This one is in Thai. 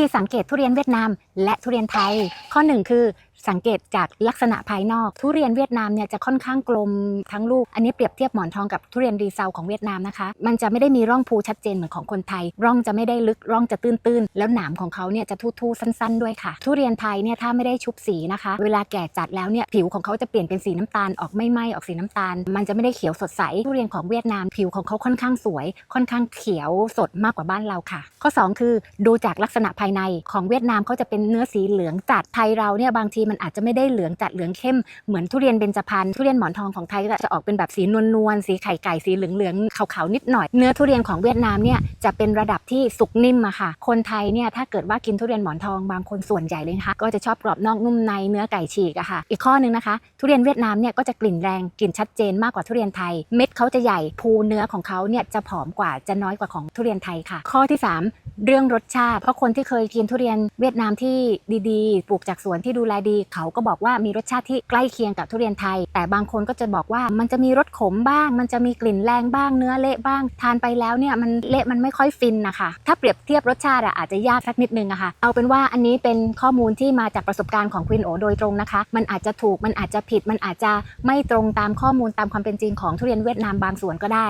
ธีสังเกตทุเรียนเวียดนาม และทุเรียนไทย ข้อหนึ่งคือสังเกตจากลักษณะภายนอก ทุเรียนเวียดนามเนี่ยจะค่อนข้างกลมทั้งลูก อันนี้เปรียบเทียบหมอนทองกับทุเรียนรีเซลของเวียดนามนะคะ มันจะไม่ได้มีร่องภูชัดเจนเหมือนของคนไทย ร่องจะไม่ได้ลึกร่องจะตื้นๆ แล้วหนามของเขาเนี่ยจะทู่ๆสั้น ๆ ด้วยค่ะ ทุเรียนไทยเนี่ยถ้าไม่ได้ชุบสีนะคะ เวลาแก่จัดแล้วเนี่ยผิวของเขาจะเปลี่ยนเป็นสีน้ำตาลออกไม่ไหมออกสีน้ำตาล มันจะไม่ได้เขียวสดใสทุเรียนของเวียดนามผิวของเขาค่อนข้างสวย ค่อนข้างเขียวสดมากกว่าบ้านเราค่ะ ข้อ 2 คือดูจากลักษณะภายในของเวียดนามเขาจะเป็นเนื้อสีเหลืองจัดไทยเราเนี่ยบางทีมันอาจจะไม่ได้เหลืองจัดเหลืองเข้มเหมือนทุเรียนเบญจพรรณทุเรียนหมอนทองของไทยก็จะออกเป็นแบบสีนวลๆสีไข่ไก่สีเหลืองๆขาวๆนิดหน่อย เนื้อทุเรียนของเวียดนามเนี่ยจะเป็นระดับที่สุกนิ่มอะค่ะ คนไทยเนี่ยถ้าเกิดว่ากินทุเรียนหมอนทองบางคนส่วนใหญ่เลยนะคะก็จะชอบกรอบนอกนุ่มในเนื้อไก่ฉีกอะค่ะ อีกข้อหนึ่งนะคะ ทุเรียนเวียดนามเนี่ยก็จะกลิ่นแรงกลิ่นชัดเจนมากกว่าทุเรียนไทย เม็ดเขาจะใหญ่ภูเนื้อของเขาเนี่ยจะผอมกว่าจะน้อยกว่าของทุเรียนไทยค่ะ ข้อที่ 3 เรื่องรสชาติเพราะคนที่เคยกินทุเรียนเวียดนามที่ดีๆ ปลูกจากสวนที่ดูแลดี เขาก็บอกว่ามีรสชาติที่ใกล้เคียงกับทุเรียนไทย แต่บางคนก็จะบอกว่ามันจะมีรสขมบ้าง มันจะมีกลิ่นแรงบ้างเนื้อเละบ้าง ทานไปแล้วเนี่ยมันเละมันไม่ค่อยฟินนะคะ ถ้าเปรียบเทียบรสชาติอะอาจจะยากสักนิดนึงอะค่ะเอาเป็นว่าอันนี้เป็นข้อมูลที่มาจากประสบการณ์ของควินโอโดยตรงนะคะ มันอาจจะถูกมันอาจจะผิดมันอาจจะไม่ตรงตามข้อมูลตามความเป็นจริงของทุเรียนเวียดนามบางส่วนก็ได้